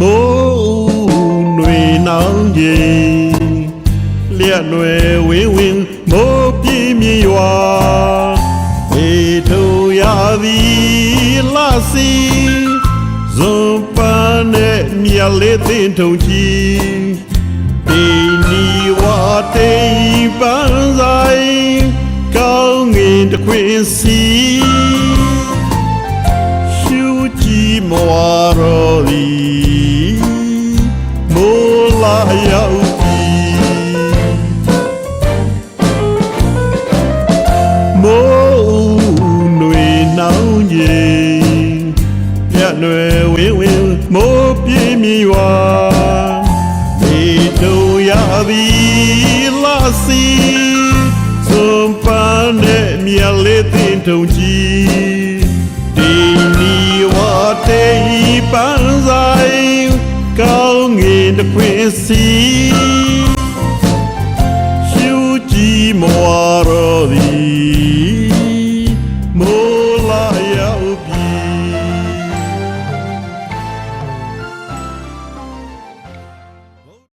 မိုးຫນွေနောင်ကြီးလျက်လွယ်ဝင်းဝင်းမိုးပြင်းမြရွာေထိုရသည်လစီဇွန်ပန်းနဲ့မြလေးသိမ့်ထုံကြီးတိနီဝါတိပန်းဆိုင်ကောင်းငင်တခွင်စီရှူကြီးမွာ ပြင်းမြရွာဒီတို့ရသည်လာစီစွန်ပန်းတဲ့မြက်လေးတင်ထုံကြီးဒီနီဝတေးပန်းဆိုင်ကောင်းငင်တစ်ခွင်စီ